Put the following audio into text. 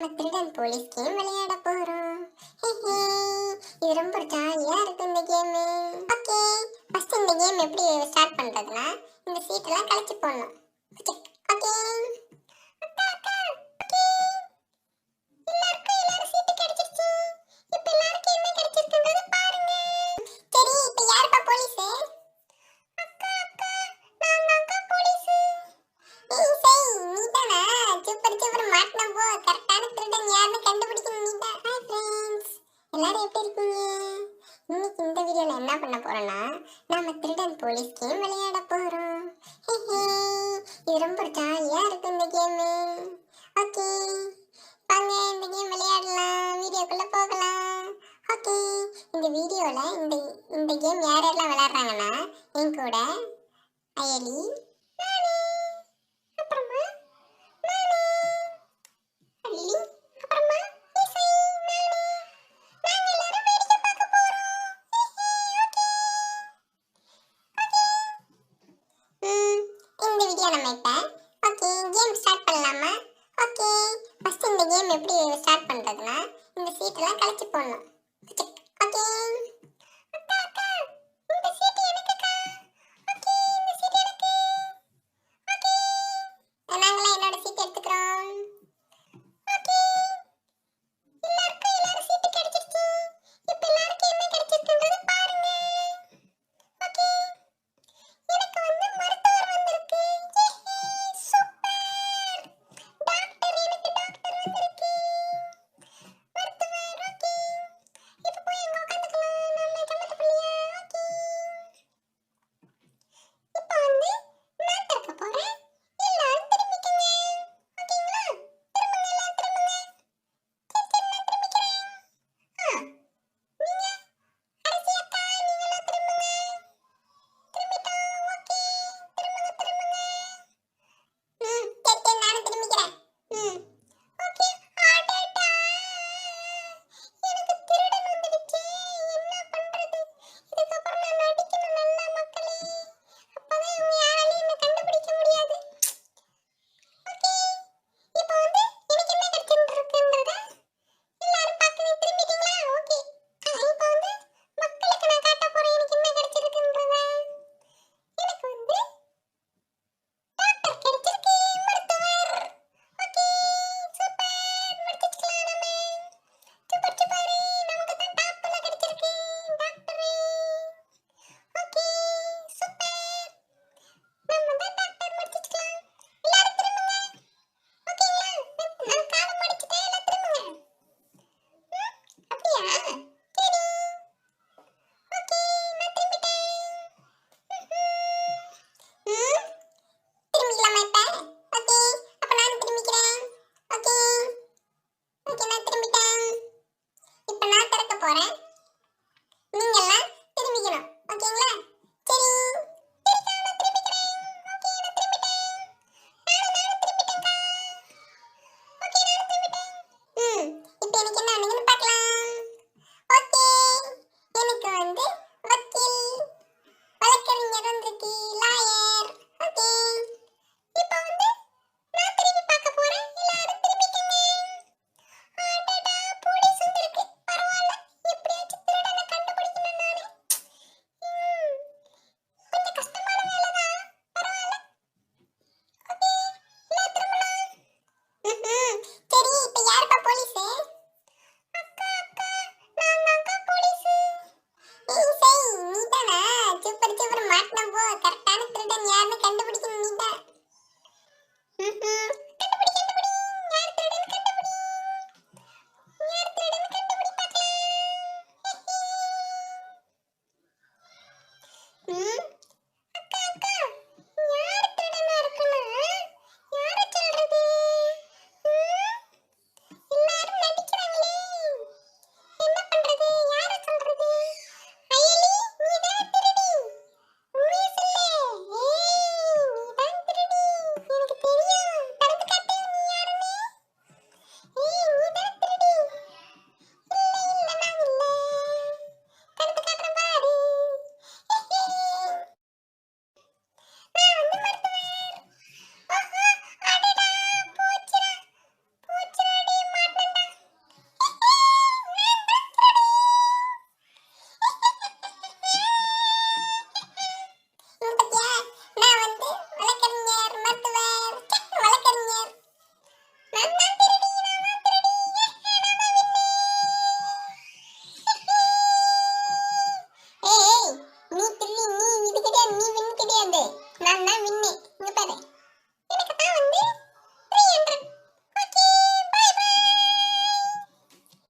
திருடன் police game விளையாட போறோம். இது ரொம்ப ஜாலியா இருக்கு இந்த கேம் ஓகே ஃபர்ஸ்ட் இந்த கேம் எப்படி ஸ்டார்ட் பண்றதுன்னா இந்த சீட்டெல்லாம் கழிச்சு போடணும். எல்லாரும் எப்படி இருக்கீங்க? இன்னைக்கு இந்த வீடியோவில் என்ன பண்ண போறோம்னா நம்ம திருடன் போலீஸ் கேம் விளையாட போறோம். இது ரொம்ப ஜாலியா இருக்கும் இந்த கேமு ஓகே. வாங்க இந்த கேம் விளையாடலாம். வீடியோக்குள்ள போகலாம். ஓகே. இந்த வீடியோவில் இந்த இந்த கேம் யார் யாரெல்லாம் விளையாடுறாங்கன்னா என் கூட அயலி வந்துட்டோம் ஓகே கேம் ஸ்டார்ட் பண்ணலாமா? ஓகே ஃபஸ்ட்டு இந்த கேம் எப்படி ஸ்டார்ட் பண்ணுறதுன்னா இந்த சீட்டெல்லாம் கழிச்சு போடணும். ஓகே போறேன். நீங்க எல்லாம் திரும்பிக்கணும். ஓகேங்களா? சரி. இப்போ எனக்கு என்ன பண்ணீங்கன்னு பார்க்கலாம். ஓகே எனக்கு வந்து வக்கீல் வழக்கறிஞர் வந்திருக்கீங்க